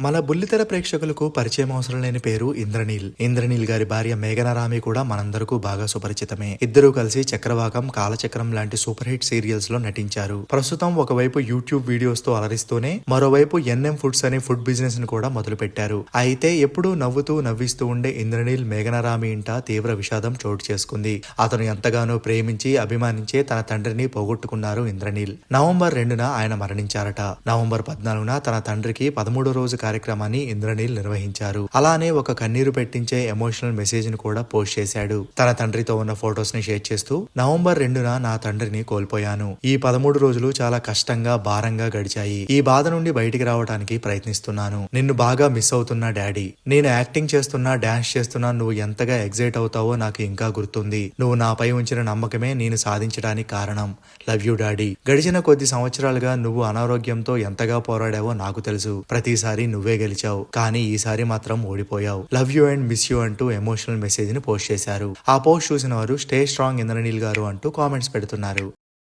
మన బుల్లితెర ప్రేక్షకులకు పరిచయం అవసరం లేని పేరు ఇంద్రనీల్. ఇంద్రనీల్ గారి భార్య మేఘనారామి కూడా మనందరకు బాగా సుపరిచితమే. ఇద్దరూ కలిసి చక్రవాకం కాలచక్రం లాంటి సూపర్ హిట్ సీరియల్స్లో నటించారు. ప్రస్తుతం ఒకవైపు యూట్యూబ్ వీడియోస్తో అలరిస్తూనే మరోవైపు ఎన్ఎం ఫుడ్స్ అనే ఫుడ్ బిజినెస్ను కూడా మొదలు పెట్టారు అయితే ఎప్పుడూ నవ్వుతూ నవ్విస్తూ ఉండే ఇంద్రనీల్ మేఘనారామి ఇంట తీవ్ర విషాదం చోటు చేసుకుంది. అతను ఎంతగానో ప్రేమించి అభిమానించే తన తండ్రిని పోగొట్టుకున్నారు ఇంద్రనీల్. నవంబర్ రెండున ఆయన మరణించారట. నవంబర్ పద్నాలుగున తన తండ్రికి పదమూడో రోజు కార్యక్రమాన్ని ఇంద్రనీల్ నిర్వహించారు. అలానే ఒక కన్నీరు పెట్టించే ఎమోషనల్ మెసేజ్ను కూడా పోస్ట్ చేశాడు. తన తండ్రితో ఉన్న ఫొటోస్ని షేర్ చేస్తూ నవంబర్ రెండున నా తండ్రిని కోల్పోయాను. ఈ పదమూడు రోజులు చాలా కష్టంగా భారంగా గడిచాయి. ఈ బాధ నుండి బయటికి రావడానికి ప్రయత్నిస్తున్నాను. నిన్ను బాగా మిస్ అవుతున్నా డాడీ. నేను యాక్టింగ్ చేస్తున్నా డాన్స్ చేస్తున్నా నువ్వు ఎంతగా ఎగ్జైట్ అవుతావో నాకు ఇంకా గుర్తుంది. నువ్వు నాపై ఉంచిన నమ్మకమే నేను సాధించడానికి కారణం. Love you daddy. గడిచిన కొద్ది సంవత్సరాలుగా నువ్వు అనారోగ్యంతో ఎంతగా పోరాడావో నాకు తెలుసు. ప్రతిసారి నువ్వు గెలిచావు. కానీ ఈసారి మాత్రం ఓడిపోయావు. Love you and miss you అంటూ ఎమోషనల్ మెసేజ్ని పోస్ట్ చేశారు. ఆ పోస్ట్ చూసిన వారు స్టే స్ట్రాంగ్ ఇంద్రనీల్ గారు అంటూ కామెంట్స్ పెడుతున్నారు.